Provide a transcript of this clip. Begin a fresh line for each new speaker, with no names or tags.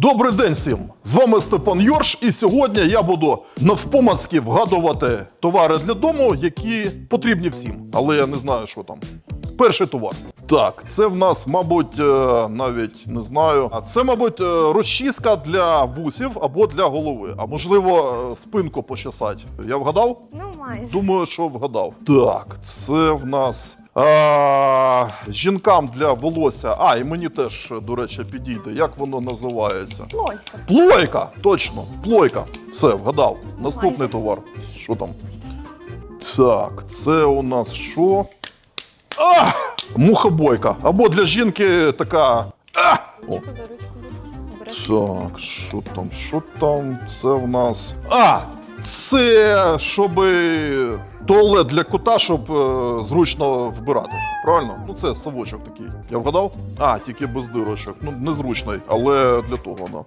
Добрий день всім! З вами Степан Йорш, і сьогодні я буду навпомацьки вгадувати товари для дому, які потрібні всім, але я не знаю, що там. Перший товар. Так, це в нас, мабуть, е, навіть не знаю. А це, мабуть, е, розчіска для вусів або для голови. А можливо, е, спинку почесати. Я вгадав?
Ну, майже.
Думаю, що вгадав. Так, це в нас. А, жінкам для волосся. А, і мені теж, до речі, підійде. Як воно називається?
Плойка.
Плойка! Точно, плойка. Все, вгадав. Наступний товар. Що там? Так, це у нас що? А! Мухобойка. Або для жінки така. А! О, так, що там, що там? Це в нас. А! Це щоб туалет для кота, щоб е, зручно вбирати. Правильно? Ну це совочок такий. Я вгадав? А, тільки без дирочок. Ну, незручний, але для того воно.